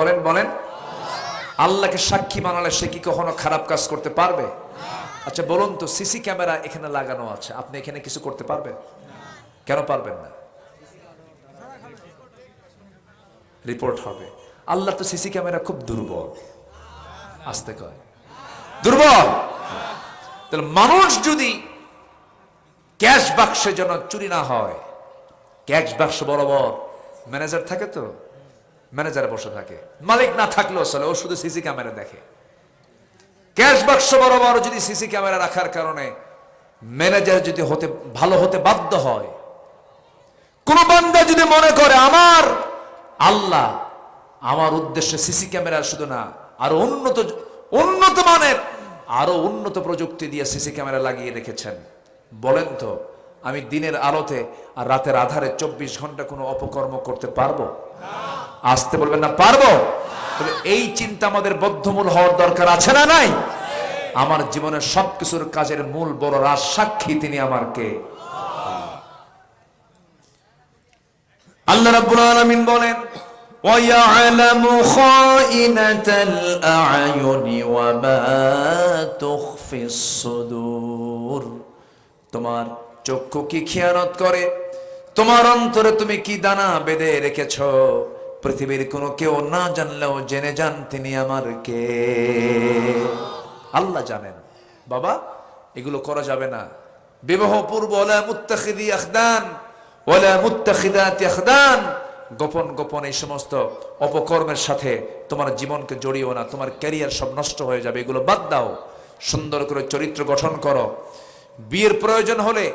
বলেন বলেন। আল্লাহকে সাক্ষী বানালে সে কি কখনো খারাপ কাজ করতে পারবে? আচ্ছা বলুন তো, সিসি ক্যামেরা এখানে লাগানো আছে। আপনি এখানে কিছু করতে পারবেন? কেন পারবেন না? রিপোর্ট হবে। আল্লাহ তো সিসি ক্যামেরা খুব দুর্বল। আসতে কয়। দুর্বল? তাহলে মানুষ যদি ক্যাশ বাক্সে যেন চুরি না হয়, ক্যাশ বাক্স বরাবর ম্যানেজার থাকে তো? ম্যানেজার বসে থাকে। মালিক না থাকলেও চলে, ও শুধু সিসি ক্যামেরা দেখে। ক্যাশ বাক্স বরাবর যদি সিসি ক্যামেরা রাখার কারণে ম্যানেজার যদি হতে, ভালো হতে বাধ্য হয়, কোন বান্দা যদি মনে করে, আমার আল্লাহ আমার উদ্দেশ্যে সিসি ক্যামেরা শুধু না, আরও উন্নত উন্নত মানের, আরও উন্নত প্রযুক্তি দিয়ে সিসি ক্যামেরা লাগিয়ে রেখেছেন। বলেন তো, আমি দিনের আলোতে আর রাতের আধারে চব্বিশ ঘণ্টা কোনো অপকর্ম করতে পারব? আসতে বলবেন না পারবো তবে এই চিন্তা আমাদের বদ্ধমূল হওয়ার দরকার আছে না নাই আমার জীবনের সবকিছুর কাজের মূল বড় রাজ সাক্ষী তিনি আমার কে আল্লাহ রাব্বুল আলামিন বলেন ويعلم خائنة الأعين وما تخفي الصدور তোমার চক্ষু কি খেয়ানত করে তোমার অন্তরে তুমি কি দানা বেঁধে রেখেছ পৃথিবীর কোনো কেউ না জানলেও জেনে যান তিনি আমার কে। আল্লাহ জানেন। বাবা, এগুলো করা যাবে না। বিবাহ পূর্ব গোপন গোপন এই সমস্ত অপকর্মের সাথে তোমার জীবনকে জড়িও না, তোমার ক্যারিয়ার সব নষ্ট হয়ে যাবে, এগুলো বাদ দাও। সুন্দর করে চরিত্র গঠন করো। বিয়ের প্রয়োজন হলে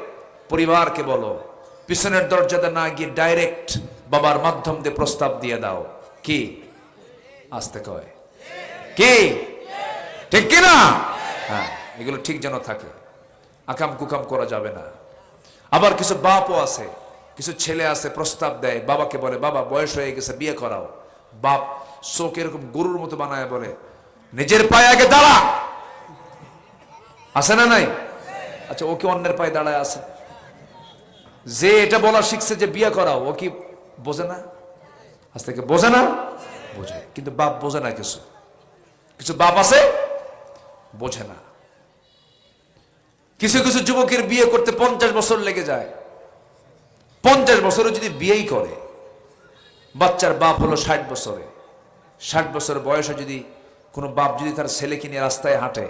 পরিবারকে বলো। পিছনের দরজাতে না গিয়ে ডাইরেক্ট বাবার মাধ্যম দিয়ে প্রস্তাব দিয়ে দাও। কি? আসতে কয়। কি? ঠিক কি না হ্যাঁ এগুলো ঠিক যেন থাকে। আকাম কুকাম করা যাবে না। আবার কিছু বাপও আছে, কিছু ছেলে আছে, প্রস্তাব দেয়। বাবাকে বলে, বাবা, বয়স হয়ে গেছে, বিয়ে করাও। বাপ চোখ এরকম গরুর মতো বানায় বলে, নিজের পায়ে আগে দাঁড়া। আছে না নাই? আচ্ছা ও কি অন্যের পায়ে দাঁড়ায় আছে? যে এটা বলা শিখছে যে বিয়ে করাও, ও কি বোঝে না? আজ থেকে বোঝে না? বোঝে। কিন্তু বাপ বোঝে না কিছু। কিছু বাপ আছে, বোঝে না। কিছু কিছু যুবকের বিয়ে করতে পঞ্চাশ বছর লেগে যায়। পঞ্চাশ বছরে যদি বিয়েই করে, বাচ্চার বাপ হলো ষাট বছরে। ষাট বছর বয়সে যদি কোনো বাপ যদি তার ছেলেকে নিয়ে রাস্তায় হাঁটে,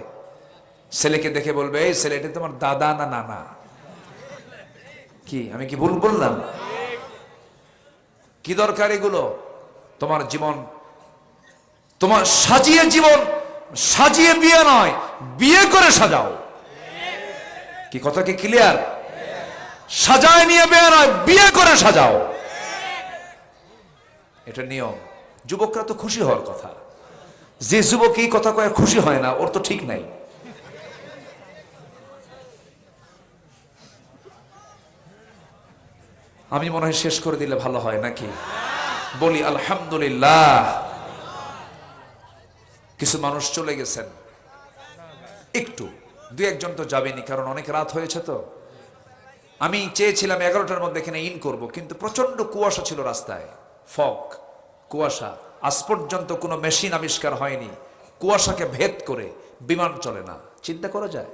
ছেলেকে দেখে বলবে, এই ছেলে এটা তোমার দাদা না নানা? কি, আমি কি ভুল বললাম? কি দরকার এগুলো? তোমার জীবন, তোমার সাজিয়ে জীবন, সাজিয়ে বিয়ে নয়, বিয়ে করে সাজাও। কি কথা কি ক্লিয়ার সাজায় নিয়ে বিয়ে নয়, বিয়ে করে সাজাও। এটা নিয়ম। যুবকরা তো খুশি হওয়ার কথা। যে যুবক এই কথা কয়ে খুশি হয় না, ওর তো ঠিক নাই। আমি মনে হয় শেষ করে দিলে ভালো হয় নাকি? বলি, আলহামদুলিল্লাহ। কিছু মানুষ চলে গেছেন। একটু, দু একজন তো যাবেনি, কারণ অনেক রাত হয়েছে তো। আমি চেয়েছিলাম এগারোটার মধ্যে এখানে ইন করব, কিন্তু প্রচণ্ড কুয়াশা ছিল রাস্তায়। ফগ কুয়াশা। আজ পর্যন্ত কোনো মেশিন আবিষ্কার হয়নি। কুয়াশাকে ভেদ করে বিমান চলে না। চিন্তা করা যায়?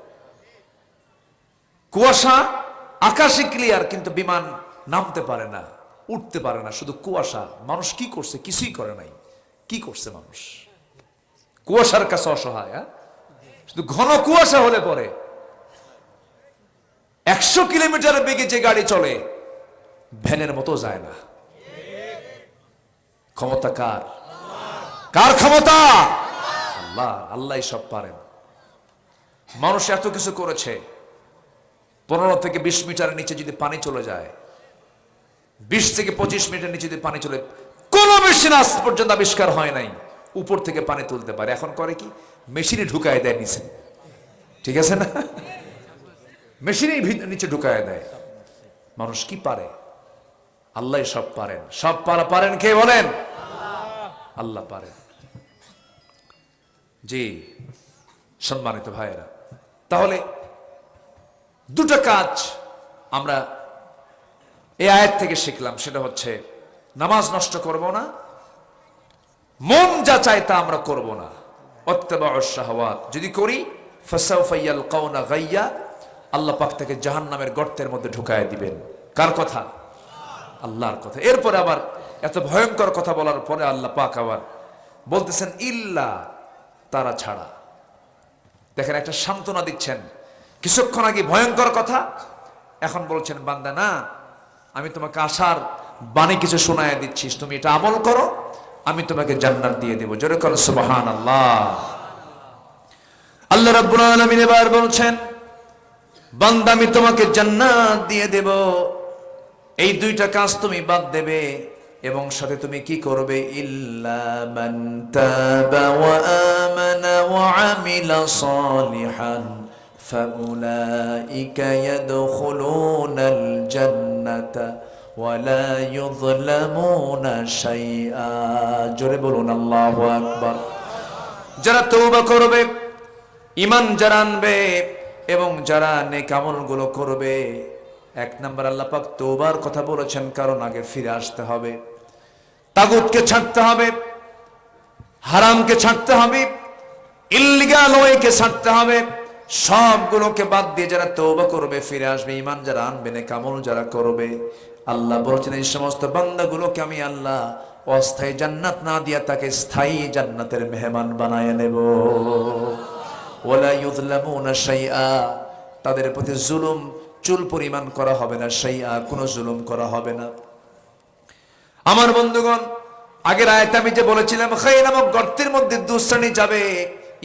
কুয়াশা আকাশে ক্লিয়ার কিন্তু বিমান নামতে পারে না, উঠতে পারে না, শুধু কুয়াশা। মানুষ কি করছে? কিছুই করে নাই। কি করছে মানুষ? কুয়াশার কাছে অসহায় হ্যাঁ? শুধু ঘন কুয়াশা হলে পরে। একশো কিলোমিটার বেগে যে গাড়ি চলে, ভ্যানের মতো যায় না। ক্ষমতা কার? কার ক্ষমতা? আল্লাহ আল্লাহ সব পারেন। মানুষ এত কিছু করেছে, পনেরো থেকে বিশ মিটারের নিচে যদি পানি চলে যায় বিশ থেকে পঁচিশ মিনিটের নিচে পানি চলে, কোনো মেশিন আজ পর্যন্ত আবিষ্কার হয় নাই। উপর থেকে পানি তুলতে পারে। এখন করে কি? মেশিনে ঢুকায় দেয় নিচে। ঠিক আছে না? মেশিনেই নিচে ঢুকায় দেয়। মানুষ কি পারে? আল্লাহ সব পারেন। সব পারা পারেন কে বলেন? আল্লাহ পারেন। জি, সম্মানিত ভাইয়েরা, তাহলে দুটো কাজ আমরা এই আয়াত থেকে শিখলাম, সেটা হচ্ছে নামাজ নষ্ট করব না, মন যা চায় তা আমরা করব না। অত্যাবা শাহওয়াত, যদি করি ফাসাউফাইয়াল কাউনা গাইয়া আল্লাহ পাক তাকে জাহান্নামের গর্তের মধ্যে ঢুকায় দিবেন। কার কথা? আল্লাহর কথা। এরপরে আবার এত ভয়ঙ্কর কথা বলার পরে আল্লাহ পাক আবার বলতেছেন, ইল্লা তারা ছাড়া। দেখেন, একটা সান্ত্বনা দিচ্ছেন। কিছুক্ষণ আগে ভয়ঙ্কর কথা, এখন বলছেন, বান্দা, না আমি তোমাকে আশার বাণী কিছু শোনায় দিচ্ছিস তুমি এটা আমল করো, আমি তোমাকে জান্নাত দিয়ে দেবো। জোরে করো সুবহান আল্লাহ আল্লাহ রাব্বুল আলামিন এবার বলছেন, বান্দা, আমি তোমাকে জান্নাত দিয়ে দেব। এই দুইটা কাজ তুমি বাদ দেবে এবং সাথে তুমি কি করবে? ইল্লা মান তাবা ওয়া আমানা ওয়া আমিলা সালিহান। فأولئك يدخلون الجنة ولا يظلمون شيئا জোরে বলুন আল্লাহু আকবার যারা তৌবা করবে ইমান যারা আনবে এবং যারা নেক আমলগুলো করবে এক নাম্বার আল্লাহ পাক তৌবার কথা বলেছেন কারণ আগে ফিরে আসতে হবে তাগুতকে ছাড়তে হবে হারামকে ছাড়তে হবে ইল্লিগাল ওয়েকে ছাড়তে হবে সবগুলোকে বাদ দিয়ে যারা তৌবা করবে, ফিরে আসবে ইমান যারা আনবে না কামল যারা করবে, আল্লাহ বলছেন, এই সমস্ত বান্দাগুলোকে আমি আল্লাহ অস্থায়ী জান্নাত না দিয়া তাকে স্থায়ী জান্নাতের মেহমান বানায় নেব। তাদের প্রতি জুলুম, চুল পরিমাণ করা হবে না, শাইআ, কোনো জুলুম করা হবে না। আমার বন্ধুগণ, আগের আয়তে আমি যে বলেছিলাম খাই নামক গর্তের মধ্যে দুশ্রেণী যাবে।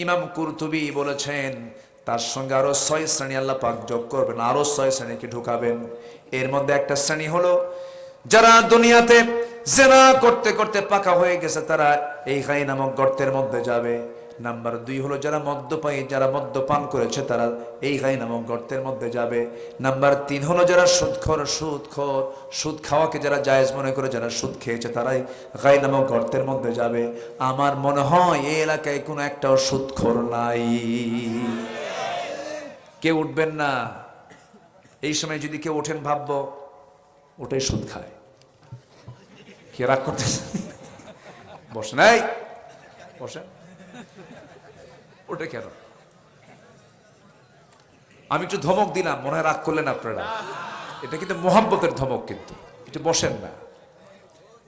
ইমাম কুরতুবি বলেছেন তার সঙ্গে আরও ছয় শ্রেণি আল্লাহ পাক যোগ করবেন, আরও ছয় শ্রেণীকে ঢুকাবেন। এর মধ্যে একটা শ্রেণি হলো, যারা দুনিয়াতে জেনা করতে করতে পাকা হয়ে গেছে, তারা এই খাই নামক গর্তের মধ্যে যাবে। নাম্বার দুই হলো, যারা মদ্যপায়ী, যারা মদ্যপান করেছে, তারা এই খাই নামক গর্তের মধ্যে যাবে। নাম্বার তিন হলো, যারা সুদখোর সুদখোর, সুদ খাওয়াকে যারা জায়েজ মনে করে, যারা সুদ খেয়েছে, তারাই গাই নামক গর্তের মধ্যে যাবে। আমার মনে হয়, এই এলাকায় কোনো একটাও সুদখোর নাই। কেউ উঠবেন না। এই সময় যদি কেউ ওঠেন, ভাববো ওটাই সুদ খায়। কে রাগ করতেছে? বসেন, এই, বসেন। ওটা কেন? আমি একটু ধমক দিলাম, মনে হয় রাগ করলেন আপনারা। এটা কিন্তু মোহাব্বতের ধমক কিন্তু। একটু বসেন না।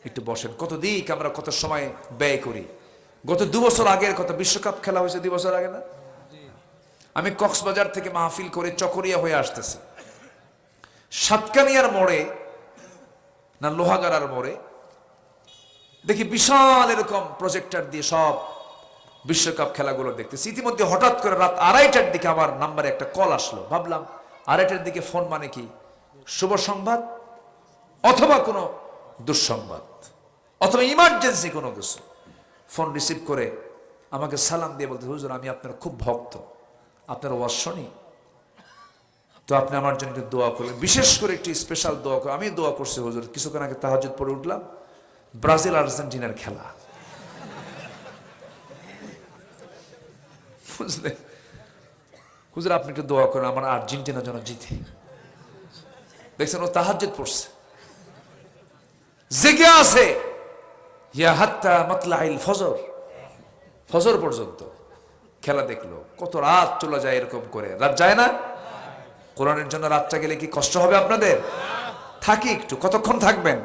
একটু বসেন। কত দিক আমরা কত সময় ব্যয় করি। গত দু বছর আগের কত বিশ্বকাপ খেলা হয়েছে দু বছর আগে না? আমি কক্সবাজার থেকে মাহফিল করে চকরিয়া হয়ে আসতেছি। সাতকানিয়ার মোড়ে না লোহাগাড়ার মোড়ে দেখি বিশাল এরকম প্রজেক্টার দিয়ে সব বিশ্বকাপ খেলাগুলো দেখতেছি। ইতিমধ্যে হঠাৎ করে রাত আড়াইটার দিকে আমার নাম্বারে একটা কল আসলো। ভাবলাম, আড়াইটার দিকে ফোন মানে কি? শুভ সংবাদ অথবা কোনো দুঃসংবাদ? অথবা ইমার্জেন্সি কোনো কিছু? ফোন রিসিভ করে আমাকে সালাম দিয়ে বলতে হুজুর, আমি আপনার খুব ভক্ত। আপনার ওয়াজ তো আপনি আমার জন্য একটু দোয়া করলেন। বিশেষ করে একটি স্পেশাল দোয়া করে আমি দোয়া করছি হুজুর, কিছুক্ষণ আগে তাহাজুদ পড়ে উঠলাম। ব্রাজিল আর্জেন্টিনার খেলা। বুঝলে হুজুর, আপনি একটু দোয়া করেন, আমার আর্জেন্টিনা যেন জিতে। দেখছেন, ও তাহাজ্জুদ পড়ছে। জেগে আছে। ইয়া হাত্তা মাতলাইল ফজর। ফজর পর্যন্ত। খেলা দেখল। কত রাত চলে যায় এরকম করে। রাত যায় না? কোরআনের জন্য রাতটা গেলে কি কষ্ট হবে আপনাদের? থাকি একটু। কতক্ষণ থাকবেন?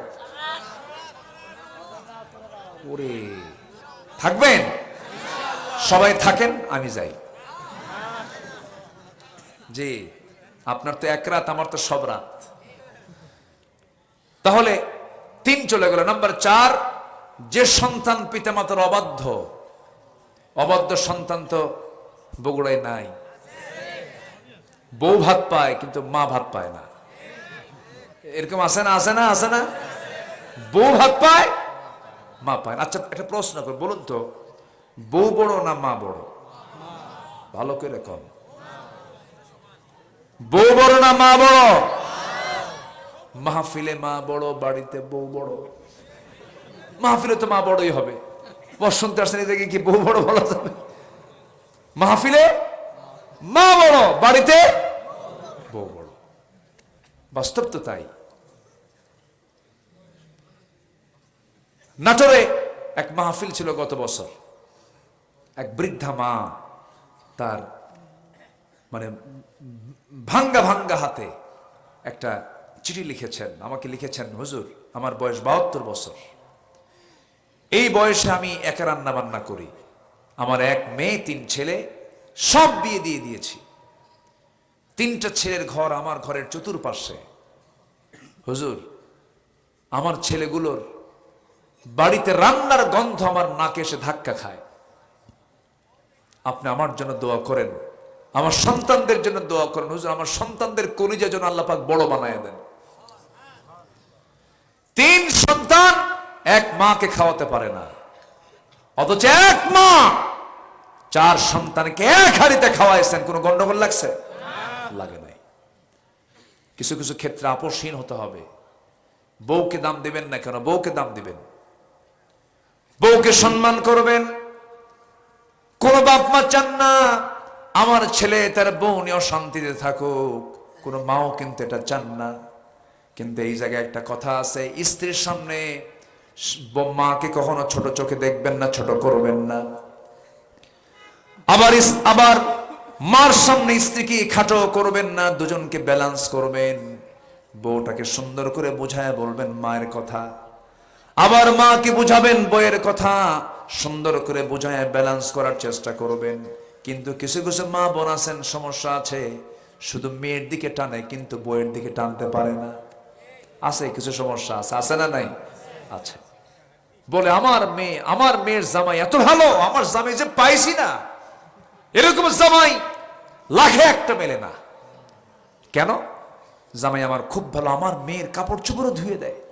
ওরে, থাকবেন? সবাই থাকেন, আমি যাই। জি, আপনার তো এক রাত, আমার তো সব রাত। তাহলে তিন চলে গেল। নাম্বার চার, যে সন্তান পিতামাতার অবাধ্য অবাধ্য সন্তান তো বগুড়ায় নাই। বউ ভাত পায়, কিন্তু মা ভাত পায় না। এরকম আসে না আসে না আসে না? বউ ভাত পায়, মা পায় আচ্ছা একটা প্রশ্ন কর, বলুন তো, বউ বড় না মা বড়? ভালো করে কম বউ বড় না মা বড়? মাহফিলে মা বড়, বাড়িতে বউ বড়। মাহফিলে তো মা বড়ই হবে। বসন্ত আসেনি দেখে কি বউ বড় বলা যাবে? মাহফিলে? মা বড়। বাড়িতে? বউ বড়। বাস্তব তো তাই। নাটোরে এক মাহফিল ছিল গত বছর। এক বৃদ্ধা মা তার মানে ভাঙ্গা ভাঙ্গা হাতে একটা চিঠি লিখেছেন। আমাকে লিখেছেন, হুজুর, আমার বয়স বাহাত্তর বছর। এই বয়সে আমি একা রান্না বান্না করি। আমার এক মেয়ে, তিন ছেলে, সব বিয়ে দিয়ে দিয়েছি। তিনটা ছেলের ঘর আমার ঘরের চতুর্পাশে। হুজুর, আমার ছেলেগুলোর বাড়িতে রান্নার গন্ধ আমার নাকে এসে ধাক্কা খায়। আপনি আমার জন্য দোয়া করেন। আমার সন্তানদের জন্য দোয়া করেন। হুজুর, আমার সন্তানদের কলিজা যেন আল্লাহ পাক বড় বানায় দেন। তিন সন্তান এক মাকে খাওয়াতে পারে না। অথচ এক মা চার সন্তানকে এক হাড়িতে খাওয়াইছেন, কোনো গন্ডগোল লাগছে? লাগে নাই। কিছু কিছু ক্ষেত্রে আপসহীন হতে হবে। বউকে দাম দিবেন না কেন? বউকে দাম দিবেন। বউকে সম্মান করবেন। কোন বাপ মা চান না, আমার ছেলে তার বউ নিয়ে অশান্তিতে থাকুক। কোনো মাও কিন্তু এটা চান না। কিন্তু এই জায়গায় একটা কথা আছে, স্ত্রীর সামনে মাকে কখনো ছোট চোখে দেখবেন না, ছোট করবেন না। আবার আবার মার সামনে স্ত্রীকে খাটো করবেন না, দুজনকে ব্যালেন্স করবেন। বউটাকে সুন্দর করে বুঝায় বলবেন মায়ের কথা। আবার মাকে বুঝাবেন বইয়ের কথা, সুন্দর করে বুঝায় ব্যালেন্স করার চেষ্টা করবেন। কিন্তু কিছু কিছু মা বোন আছেন, সমস্যা আছে। শুধু মেয়ের দিকে টানে, কিন্তু বইয়ের দিকে টানতে পারে না। আছে কিছু সমস্যা আছে আছে না নাই? আছে। বলে, আমার মেয়ে, আমার মেয়ের জামাই এত ভালো, আমার জামাই যে পাইছি না। এরকম জামাই লাখে একটা মেলে না। কেন? জামাই আমার খুব ভালো, আমার মেয়ের কাপড় চোপড়ও ধুয়ে দেয়।